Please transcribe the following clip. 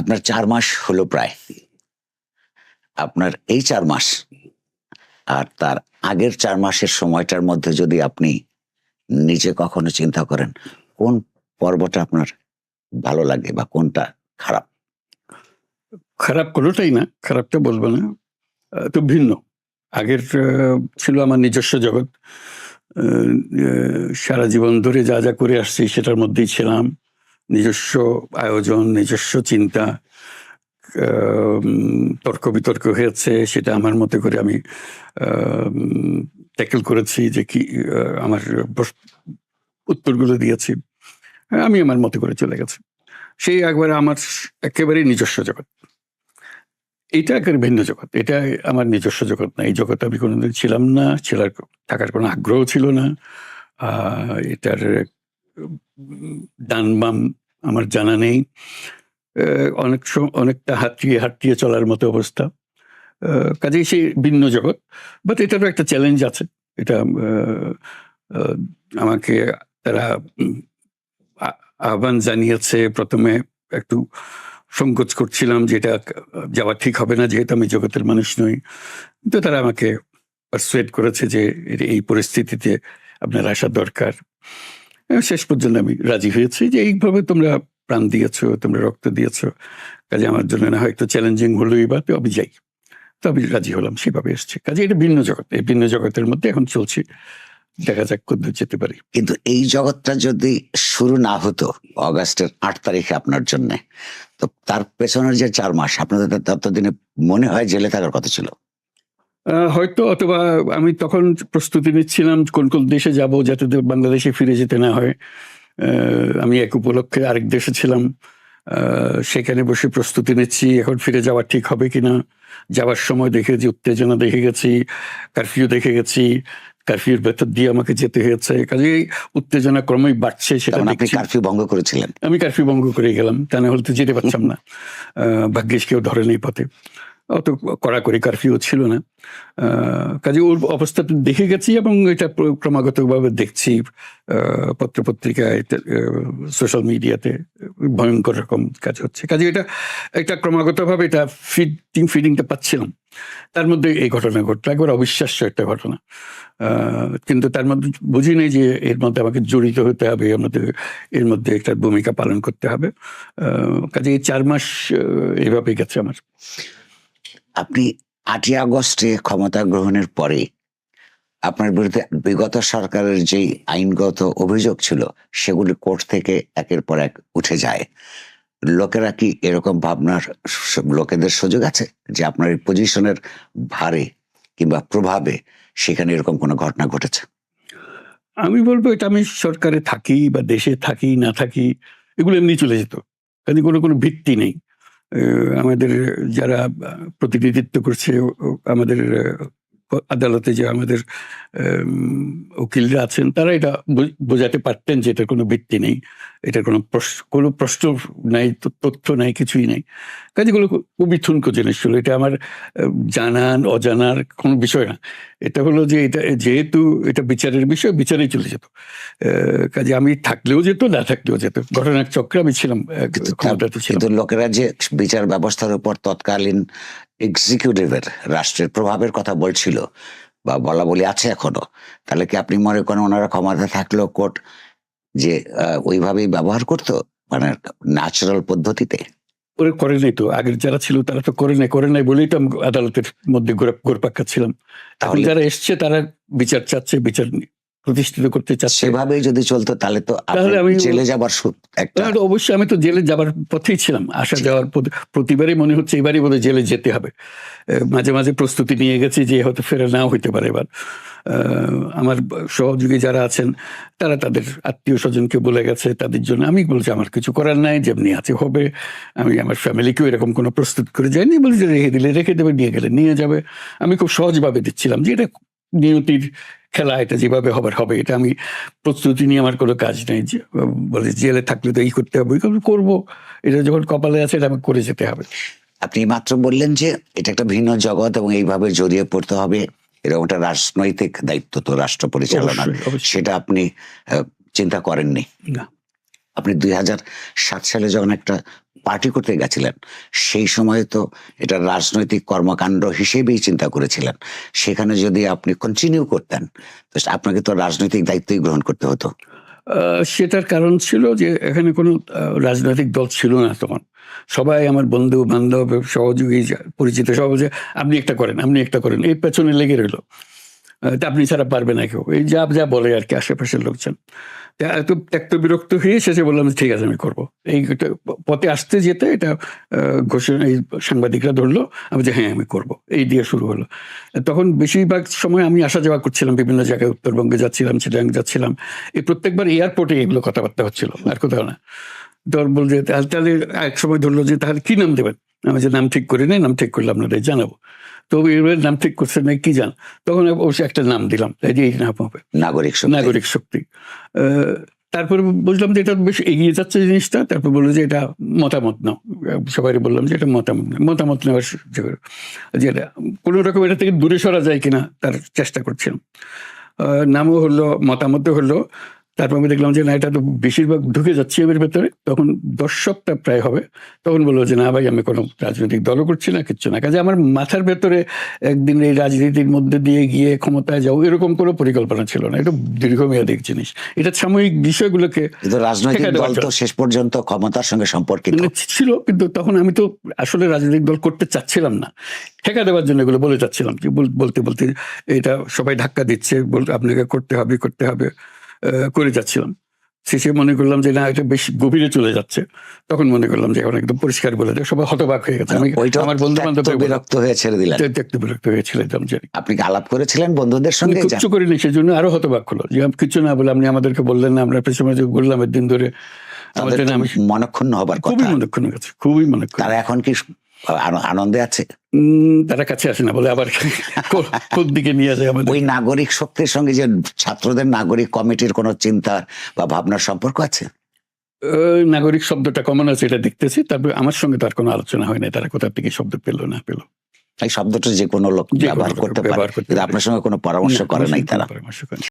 আপনার চার মাস হলো প্রায়। আপনার এই চার মাস আর তার আগের চার মাসের সময়টার মধ্যে যদি আপনি নিজে কখনো চিন্তা করেন, কোন পর্বটা আপনার ভালো লাগে বা কোনটা খারাপ? খারাপ কোনোটাই না খারাপটা বলব না তো ভিন্ন। আগের ছিল আমার নিজস্ব জগৎ সারা জীবন ধরে যা যা করে আসছি সেটার মধ্যেই ছিলাম। নিজস্ব আয়োজন, নিজস্ব চিন্তা তর্ক বিতর্ক হয়েছে, সেটা আমার মতে করে আমি ট্যাকেল করেছি যে কি আমার উত্তরগুলো দিয়েছি। আমি আমার মতো করে চলে গেছি। সেই একবারে আমার একেবারেই নিজস্ব জগৎ। এটা একেবারে ভিন্ন জগৎ। এটা আমার নিজস্ব জগৎ না। এই জগতে আমি কোনোদিন ছিলাম না। ছিলার, থাকার কোনো আগ্রহ ছিল না। এটার ডান বাম আমার জানা নেই। অনেক অনেকটা হাঁটিয়ে হাঁটিয়ে চলার মতো অবস্থা। কাজেই সেই ভিন্ন জগৎ। বাট এটারও একটা চ্যালেঞ্জ আছে। এটা আমাকে তারা আহ্বান জানিয়েছে। প্রথমে একটু সংকোচ করছিলাম যে এটা যাওয়া ঠিক হবে না, যেহেতু আমি জগতের মানুষ নই। কিন্তু তারা আমাকে পারসুয়েট করেছে যে এই পরিস্থিতিতে আপনার আসা দরকার। শেষ পর্যন্ত আমি রাজি হয়েছি যে এইভাবে তোমরা প্রাণ দিয়েছ, তোমরা রক্ত দিয়েছ। কাজে আমার জন্য না হয় একটু চ্যালেঞ্জিং হলোই বা আমি যাই। তো আমি রাজি হলাম, সেভাবে এসছি। কাজে এটা ভিন্ন জগৎ। এই ভিন্ন জগতের মধ্যে এখন চলছি। দেখা যাক কদ্দূর যেতে পারি। কিন্তু এই জগৎটা যদি শুরু না হতো অগাস্টের আট তারিখে আপনার জন্য, তো তার পেছনের যে চার মাস, আপনাদের ততদিনে মনে হয় জেলে থাকার কথা ছিল। হয়তো অথবা আমি তখন প্রস্তুতি নিচ্ছিলাম কোন কোন দেশে যাব যাতে বাংলাদেশে ফিরে যেতে না হয়। আমি এক উপলক্ষে আরেক দেশে ছিলাম। সেখানে বসে প্রস্তুতি নিচ্ছি এখন ফিরে যাওয়া ঠিক হবে কিনা? যাওয়ার সময় দেখেছি উত্তেজনা দেখে গেছি কারফিউ দেখে গেছি কারফিউর ভেতর দিয়ে আমাকে যেতে হয়েছে। কাজে উত্তেজনা ক্রমেই বাড়ছে সেটা আপনি কারফিউ ভঙ্গ করেছিলেন। আমি কারফিউ ভঙ্গ করে গেলাম তা না হলে তো যেতে পারতাম না। আহ, ভাগ্যিস কেউ ধরে নেই পথে। অত কড়াকড়ি কারফিউ ছিল না। কাজে ওর অবস্থাটা দেখে গেছি এবং এটা ক্রমাগতভাবে দেখছি। পত্রপত্রিকায় সোশ্যাল মিডিয়াতে ভয়ঙ্কর রকম কাজ হচ্ছে। কাজে এটা এটা ক্রমাগতভাবে এটা ফিডিং ফিডিংটা পাচ্ছিলাম। তার মধ্যে এই ঘটনা ঘটলো। একবার অবিশ্বাস্য একটা ঘটনা। কিন্তু তার মধ্যে বুঝি নেই যে এর মধ্যে আমাকে জড়িত হতে হবে মধ্যে এর মধ্যে একটা ভূমিকা পালন করতে হবে। কাজে এই চার মাস আহ, এইভাবেই গেছে আমার। আপনি আটই আগস্টে ক্ষমতা গ্রহণের পরে আপনার বিরুদ্ধে বিগত সরকারের যে আইনগত অভিযোগ ছিল, সেগুলি কোর্ট থেকে একের পর এক উঠে যায়। লোকেরা কি এরকম ভাবনার লোকেদের সুযোগ আছে যে আপনার এই পজিশনের ভারে কিংবা প্রভাবে সেখানে এরকম কোনো ঘটনা ঘটেছে? আমি বলব এটা আমি সরকারে থাকি বা দেশে থাকি, না থাকি, এগুলো এমনি চলে যেত। কাজে কোনো কোনো ভিত্তি নেই। আমাদের যারা প্রতিনিধিত্ব করছে আমাদের আদালতে যে আমাদের উকিলরা আছেন তারা এটা বোঝাতে পারতেন যে এটার কোনো ভিত্তি নেই। এটার কোনো প্রশ্ন কোনো প্রশ্ন নাই তথ্য নাই কিছুই নাই। কাজেগুলো খুবই ঠুনকো জিনিস ছিল এটা আমার জানান অজানার কোনো বিষয় না। এটা হলো যে এটা যেহেতু এটা বিচারের বিষয় বিচারেই চলে যেত। কাজে আমি থাকলেও যেত না থাকলেও যেত। ঘটনার চক্রে আমি ছিলাম ক্ষমতাতে ছিলাম। লোকেরা যে বিচার ব্যবস্থার উপর তৎকালীন এক্সিকিউটিভের রাষ্ট্রের প্রভাবের কথা বলছিল বা বলা বলি আছে এখনও। তাহলে কি আপনি মনে করেন ওনারা ক্ষমতা থাকলেও কোর্ট যে ওইভাবেই ব্যবহার করতো? মানে ন্যাচারাল পদ্ধতিতে? ওরা করে নাই তো। আগের যারা ছিল তারা তো করে নাই। করে নাই বলেই তো আদালতের মধ্যে গোরপাক্কা ছিলাম তাহলে যারা এসছে তারা বিচার চাচ্ছে বিচার প্রতিষ্ঠিত করতে চাচ্ছে। সেভাবেই যদি চলতো তাহলে তো তাহলে আমি- জেলে যাবার একটা অবশ্যই আমি তো জেলে যাবার পথেই ছিলাম। আসা যাওয়ার প্রতিবারই মনে হচ্ছে এবারই বোধহয় জেলে যেতে হবে। মাঝে মাঝে প্রস্তুতি নিয়ে গেছি যে হয়তো ফেরা নাও হইতে পারে এবার। আমার সহযোগী যারা আছেন তারা তাদের আত্মীয় স্বজনকে বলে গেছে তাদের জন্য আমি বলছি আমার কিছু করার নাই যেমনি আছে হবে। আমি আমার ফ্যামিলিকেও এরকম কোনো প্রস্তুত করে যাইনি বলি যে রেখে দিলে রেখে দেবে নিয়ে গেলে নিয়ে যাবে। আমি খুব সহজভাবে দিচ্ছিলাম যে এটা নিয়তির খেলা এটা যেভাবে হবার হবে এটা আমি প্রস্তুতি নিয়ে আমার কোনো কাজ নেই। বলে জেলে থাকলে তো এই করতে হবে করব, এটা যখন কপালে আছে এটা আমাকে করে যেতে হবে। আপনি মাত্র বললেন যে এটা একটা ভিন্ন জগৎ এবং এইভাবে জড়িয়ে পড়তে হবে। এরকম একটা রাজনৈতিক দায়িত্ব তো রাষ্ট্র পরিচালনা অবশ্যই, অবশ্যই। সেটা আপনি চিন্তা করেননি? না। আপনি দুই হাজার সাত সালে যখন একটা পার্টি করতে গেছিলেন। সেই সময় তো এটা রাজনৈতিক কর্মকাণ্ড হিসেবেই চিন্তা করেছিলেন। সেখানে যদি আপনি কন্টিনিউ করতেন, তো আপনাকে তো রাজনৈতিক দায়িত্বই গ্রহণ করতে হতো। সেটার কারণ ছিল যে এখানে কোনো রাজনৈতিক দল ছিল না তখন। সবাই আমার বন্ধু, বান্ধব, সহযোগী পরিচিত সব আপনি একটা করেন, আপনি একটা করেন। এই পেছনে লেগে রইল। আপনি ছাড়া পারবে না কেউ। এই যা যা বলে আর কি আশেপাশের লোকজন। এত ত্যক্ত বিরক্ত হয়ে শেষে বললাম ঠিক আছে, আমি করব। এই পথে আসতে যেতে এটা ঘোষণা, এই সাংবাদিকরা ধরলো, আমি যে হ্যাঁ আমি করব। এই দিয়ে শুরু হলো। তখন বেশিরভাগ সময় আমি আসা যাওয়া করছিলাম, বিভিন্ন জায়গায় উত্তরবঙ্গে যাচ্ছিলাম চিটাং যাচ্ছিলাম। এই প্রত্যেকবার এয়ারপোর্টে এগুলো কথাবার্তা হচ্ছিল, আর কোথাও না। তোর বল যে, তাহলে তাহলে এক সময় ধরলো যে, তাহলে কী নাম দেবেন? আমি যে, নাম ঠিক করি নাই নাম ঠিক করলে আপনাদের জানাব। তো এবার নাম ঠিক করছে না কি জান তখন অবশ্যই একটা নাম দিলাম এই যে এই নাম হবে নাগরিক শক্তি। নাগরিক শক্তি তারপরে বুঝলাম যে এটা বেশ এগিয়ে যাচ্ছে জিনিসটা তারপর বলল যে এটা মতামত নাও সবাই বললাম যে এটা মতামত নাও। মতামত নেওয়ার যে যেটা কোনো রকম এটা থেকে দূরে সরা যায় কিনা তার চেষ্টা করছিলাম নামও হলো মতামতও হলো তারপর আমি দেখলাম যে না এটা তো বেশিরভাগ ঢুকে যাচ্ছে এর ভেতরে। তখন দশ সপ্তাহ প্রায় হবে। তখন বলল যে না ভাই আমি কোনো রাজনৈতিক দলও করছি না কিচ্ছু না। কাজে আমার মাথার ভেতরে একদিন এই রাজনীতির মধ্যে দিয়ে গিয়ে ক্ষমতায় যাও এরকম কোনো পরিকল্পনা ছিল না। এটা দীর্ঘমেয়াদী জিনিস। এটা সাময়িক বিষয়গুলোকে রাজনৈতিক দল তো শেষ পর্যন্ত ক্ষমতার সঙ্গে সম্পর্কিত। মানে ছিল কিন্তু তখন আমি তো আসলে রাজনৈতিক দল করতে চাচ্ছিলাম না। ঠেকা দেওয়ার জন্য এগুলো বলে চাচ্ছিলাম যে বল- বলতে বলতে এটা সবাই ধাক্কা দিচ্ছে আপনাকে করতে হবে করতে হবে। করে যাচ্ছিলাম। শেষে মনে করলাম যে না এটা বেশ গভীরে চলে যাচ্ছে। তখন মনে করলাম যে এখন একদম পরিষ্কার বলে দেয় সবাই হতবাক হয়ে গেছে। আমি আমার বন্ধু বান্ধব বিরক্ত হয়ে ছেড়ে দিলেন। দেখতে বিরক্ত হয়েছিলাম যে আপনি আলাপ করেছিলেন বন্ধুদের সঙ্গে? কিচ্ছু করিনি সেই জন্য আরও হতবাক হলো। যে আমি কিচ্ছু না বলে আপনি আমাদেরকে বললেন না আমরা পেছনে যে বললাম একদিন ধরে আমাদের মনক্ষুণ্ণ হবার খুবই কথা। মনক্ষণ গেছে খুবই মনক্ষণ তারা এখন কি আনন্দে আছে। তারা কাছে আসে না বলে আবার কোন দিকে নিয়ে যায় আমাদের? ওই নাগরিক শক্তির সঙ্গে যে ছাত্রদের নাগরিক কমিটির কোনো চিন্তা বা ভাবনার সম্পর্ক আছে? নাগরিক শব্দটা কমন আছে এটা দেখতেছি। তারপরে আমার সঙ্গে তার কোনো আলোচনা হয় না তারা কোথা থেকে শব্দ পেল না পেল? এই শব্দটা যে কোনো লোক ব্যবহার করতে পারে। আপনার সঙ্গে কোনো পরামর্শ করে নাই তারা? পরামর্শ করে।